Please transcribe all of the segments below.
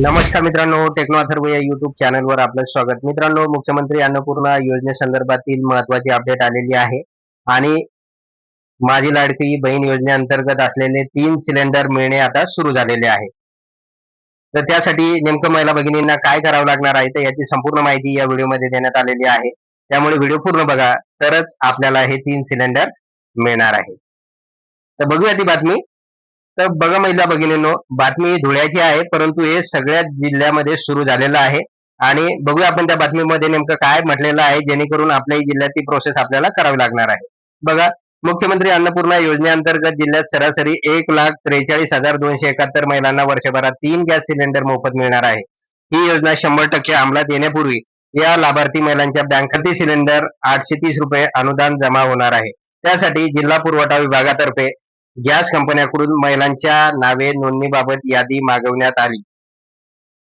नमस्कार मित्रांनो टेक्नो अथर्व या युट्यूब चॅनलवर आपलं स्वागत. मित्रांनो मुख्यमंत्री अन्नपूर्णा योजनेसंदर्भातील महत्वाची अपडेट आलेली आहे. आणि माझी लाडकी बहीण योजनेअंतर्गत असलेले तीन सिलेंडर मिळणे आता सुरू झालेले आहे. तर त्यासाठी नेमकं महिला भगिनींना काय करावं लागणार आहे तर याची संपूर्ण माहिती या व्हिडिओमध्ये देण्यात आलेली आहे. त्यामुळे व्हिडिओ पूर्ण बघा तरच आपल्याला हे तीन सिलेंडर मिळणार आहे. तर बघूया ती बातमी. तर बघा महिला भगिनींनो बातमी धुळ्याची आहे परंतु हे सगळ्याच जिल्ह्यामध्ये सुरू झालेलं आहे. आणि बघूया आपण त्या बातमीमध्ये नेमकं काय म्हटलेलं आहे जेणेकरून आपल्या जिल्ह्यात ती प्रोसेस आपल्याला करावी लागणार आहे. बघा मुख्यमंत्री अन्नपूर्णा योजनेअंतर्गत जिल्ह्यात सरासरी एक लाख त्रेचाळीस हजार दोनशे एकाहत्तर महिलांना वर्षभरात तीन गॅस सिलेंडर मोफत मिळणार आहे. ही योजना शंभर टक्के अंमलात येण्यापूर्वी या लाभार्थी महिलांच्या बँक खाती सिलेंडर आठशे तीस रुपये अनुदान जमा होणार आहे. त्यासाठी जिल्हा पुरवठा विभागातर्फे गॅस कंपन्याकडून महिलांच्या नावे नोंदणीबाबत यादी मागवण्यात आली.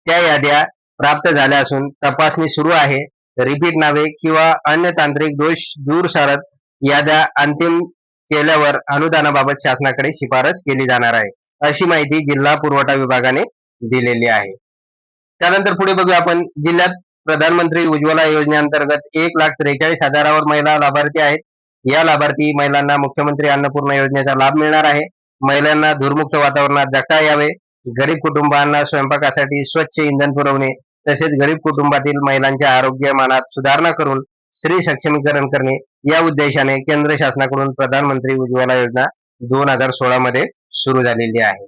त्या याद्या प्राप्त झाल्या असून तपासणी सुरू आहे. रिपीट नावे किंवा अन्य तांत्रिक दोष दूर सारत याद्या अंतिम केल्यावर अनुदानाबाबत शासनाकडे शिफारस केली जाणार आहे अशी माहिती जिल्हा पुरवठा विभागाने दिलेली आहे. त्यानंतर पुढे बघूया आपण. जिल्ह्यात प्रधानमंत्री उज्ज्वला योजनेअंतर्गत एक लाख त्रेचाळीस हजारावर महिला लाभार्थी आहेत. या लाभार्थी महिलांना मुख्यमंत्री अन्नपूर्णा योजनेचा लाभ मिळणार आहे. महिलांना धूरमुक्त वातावरणात जगता यावे. गरीब कुटुंबांना स्वयंपाकासाठी स्वच्छ इंधन पुरवणे तसेच गरीब कुटुंबातील महिलांच्या आरोग्यमानात सुधारणा करून स्त्री सक्षमीकरण करणे या उद्देशाने केंद्र शासनाकडून प्रधानमंत्री उज्ज्वला योजना दोन हजार सोळा मध्ये सुरू झालेली आहे.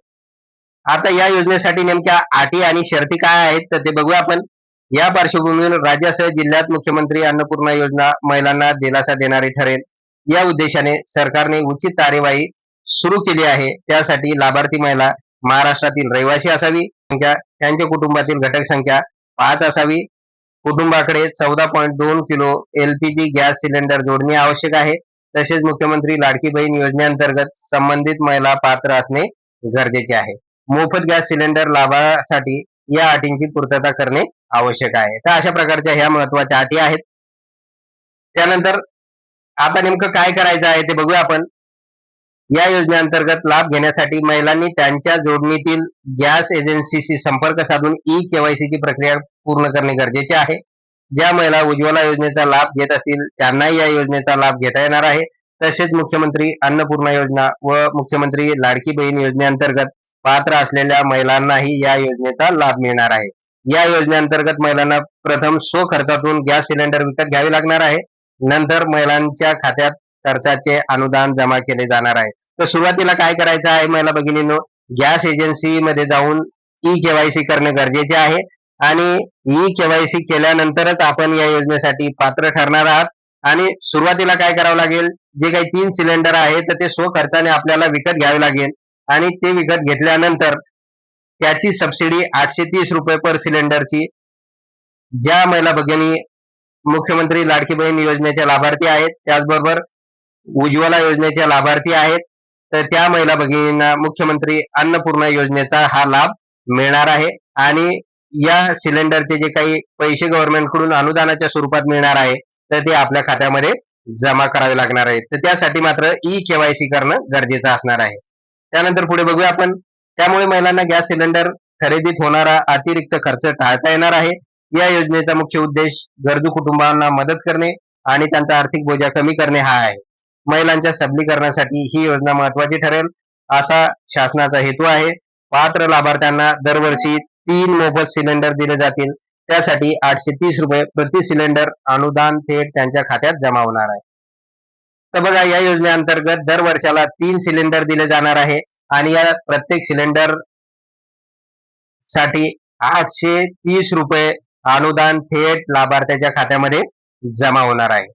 आता या योजनेसाठी नेमक्या अटी आणि शर्ती काय आहेत तर ते बघूया आपण. या पार्श्वभूमीवर राज्यासह जिल्ह्यात मुख्यमंत्री अन्नपूर्णा योजना महिलांना दिलासा देणारी ठरेल. या उद्देशाने सरकारने उचित कार्यवाही सुरू केली आहे. त्यासाठी लाभार्थी महिला महाराष्ट्रातील रहिवासी असावी संख्या त्यांच्या कुटुंबातील घटक संख्या पाच असावी. कुटुंबाकडे चौदा पॉईंट दोन किलो एलपीजी गॅस सिलेंडर जोडणे आवश्यक आहे. तसेच मुख्यमंत्री लाडकी बहीण योजनेअंतर्गत संबंधित महिला पात्र असणे गरजेचे आहे. मोफत गॅस सिलेंडर लाभासाठी या अटींची पूर्तता करणे आवश्यक आहे. तर अशा प्रकारच्या ह्या महत्त्वाच्या अटी आहेत. त्यानंतर आता नेमकं काय करायचं आहे ते बघूया आपण. या योजनेअंतर्गत लाभ घेण्यासाठी महिलांनी त्यांच्या जोडणीतील गॅस एजन्सीशी संपर्क साधून ई केवायसी ची प्रक्रिया पूर्ण करणे गरजेचे आहे. ज्या महिला उज्ज्वला योजनेचा लाभ घेत असतील त्यांनाही या योजनेचा लाभ घेता येणार आहे. तसेच मुख्यमंत्री अन्नपूर्णा योजना व मुख्यमंत्री लाडकी बहीण योजनेअंतर्गत पात्र असलेल्या महिलांनाही या योजनेचा लाभ मिळणार आहे. या योजनेअंतर्गत महिलांना प्रथम स्वखर्चातून गॅस सिलेंडर विकत घ्यावे लागणार आहे. नंतर महिलांच्या खात्यात खर्चाचे अनुदान जमा केले जाणार आहे. तर सुरुवातीला काय करायचं आहे महिला भगिनींनो गॅस एजन्सी मध्ये जाऊन ई केवायसी करणे गरजेचे आहे आणि ई केवायसी केल्यानंतरच आपण या योजनेसाठी पात्र ठरणार आहात. आणि सुरुवातीला काय करावं लागेल? जे काही तीन सिलेंडर आहे तर ते स्वखर्चाने आपल्याला विकत घ्यावे लागेल. आणि ते विकत घेतल्यानंतर त्याची सबसिडी आठशे तीस रुपये पर सिलेंडरची. ज्या महिला भगिनी मुख्यमंत्री लाडकी बहीण योजनेच्या लाभार्थी आहेत. त्याचबरोबर उज्ज्वला योजनेच्या लाभार्थी आहेत. तर त्या महिला भगिनींना मुख्यमंत्री अन्नपूर्णा योजनेचा हा लाभ मिळणार आहे. आणि या सिलेंडरचे जे काही पैसे गव्हर्नमेंटकडून अनुदानाच्या स्वरूपात मिळणार आहे तर ते आपल्या खात्यामध्ये जमा करावे लागणार आहे तर त्यासाठी मात्र ई केवायसी करणं गरजेचं असणार आहे. त्यानंतर पुढे बघूया आपण. त्यामुळे महिलांना गॅस सिलेंडर खरेदीत होणारा अतिरिक्त खर्च टाळता येणार आहे. या योजनेचा मुख्य उद्देश गरजू कुटुंबांना मदत करणे आणि त्यांचा आर्थिक बोजा कमी करणे हा आहे. महिलांच्या सबलीकरणासाठी ही योजना महत्वाची ठरेल असा शासनाचा हेतू आहे. पात्र लाभार्थ्यांना दरवर्षी तीन मोफत सिलेंडर दिले जातील. त्यासाठी आठशे तीस रुपये प्रति सिलेंडर अनुदान थेट त्यांच्या खात्यात जमा होणार आहे. तर बघा या योजनेअंतर्गत दर वर्षाला तीन सिलेंडर दिले जाणार आहे आणि या प्रत्येक सिलेंडरसाठी आठशे तीस रुपये अनुदान थेट लाभार्थ्याच्या खात्यामध्ये जमा होणार आहे.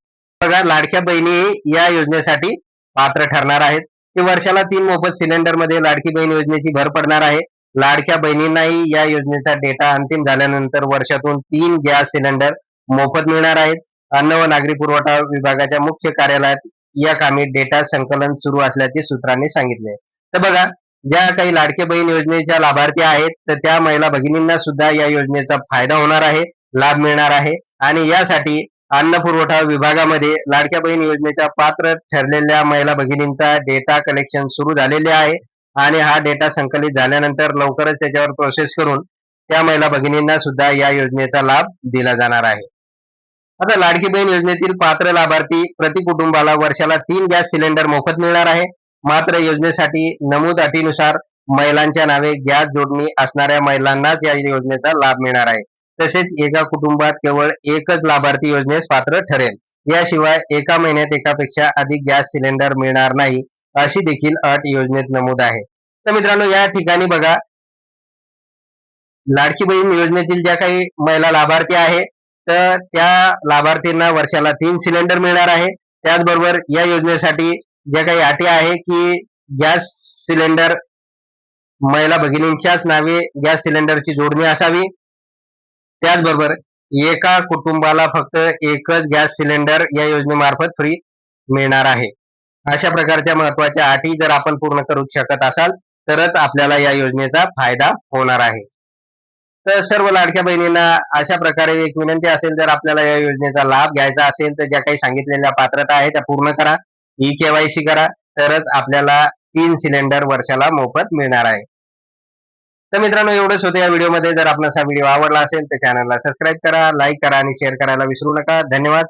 बघा लाडक्या बहिणी या योजनेसाठी पात्र ठरणार आहेत. की वर्षाला तीन मोफत सिलेंडरमध्ये लाडकी बहीण योजनेची भर पडणार आहे. लाडक्या बहिणींनाही या योजनेचा डेटा अंतिम झाल्यानंतर वर्षातून तीन गॅस सिलेंडर मोफत मिळणार आहेत. अन्न व नागरी पुरवठा विभागाच्या मुख्य कार्यालयात या कामी डेटा संकलन सुरू असल्याचे सूत्रांनी सांगितले. तर बघा ज्या काही लाडके बहीण योजनेच्या लाभार्थी आहेत तर त्या महिला भगिनींना सुद्धा या योजनेचा फायदा होणार आहे लाभ मिळणार आहे. आणि यासाठी अन्न पुरवठा विभागामध्ये लाडक्या बहीण योजनेच्या पात्र ठरलेल्या महिला भगिनींचा डेटा कलेक्शन सुरू झालेले आहे. आणि हा डेटा संकलित झाल्यानंतर लवकरच त्याच्यावर प्रोसेस करून त्या महिला भगिनींना सुद्धा या योजनेचा लाभ दिला जाणार आहे. आता लाडकी बहीण योजनेतील पात्र लाभार्थी प्रति कुटुंबाला वर्षाला तीन गॅस सिलेंडर मोफत मिळणार आहे. मात्र योजनेसाठी नमूद अटीनुसार महिलांच्या नावे गॅस जोडणी असणाऱ्या महिलांनाच या योजनेचा लाभ मिळणार आहे. तसेच एका कुटुंबात केवळ एकच लाभार्थी योजनेस पात्र ठरेल. याशिवाय एका महिन्यात एकापेक्षा अधिक गॅस सिलेंडर मिळणार नाही अशी देखील अट योजनेत नमूद आहे. तर मित्रांनो या ठिकाणी बघा. लाडकी बहीण योजनेतील ज्या काही महिला लाभार्थी आहे तर त्या लाभार्थींना वर्षाला तीन सिलेंडर मिळणार आहे. त्याचबरोबर या योजनेसाठी ज्या काही अटी आहे की गॅस सिलेंडर महिला भगिनींच्याच नावे गॅस सिलेंडरची जोडणी असावी. त्याचबरोबर एका कुटुंबाला फक्त एकच गॅस सिलेंडर या योजनेमार्फत फ्री मिळणार आहे. अशा प्रकारच्या महत्त्वाच्या अटी जर आपण पूर्ण करू शकत असाल तरच आपल्याला या योजनेचा फायदा होणार आहे. तर सर्व लाडक्या बहिणींना अशा प्रकारे एक विनंती असेल जर आपल्याला या योजनेचा लाभ घ्यायचा असेल तर ज्या काही सांगितलेल्या पात्रता आहे त्या पूर्ण करा. ई केवायसी करा तरच आपल्याला तीन सिलेंडर वर्षाला मोफत मिळणार आहे. तर मित्रांनो एवढंच होतं या व्हिडिओमध्ये जर आपणास हा व्हिडिओ आवडला असेल तर चॅनलला सबस्क्राईब करा लाईक करा आणि शेअर करायला विसरू नका. धन्यवाद.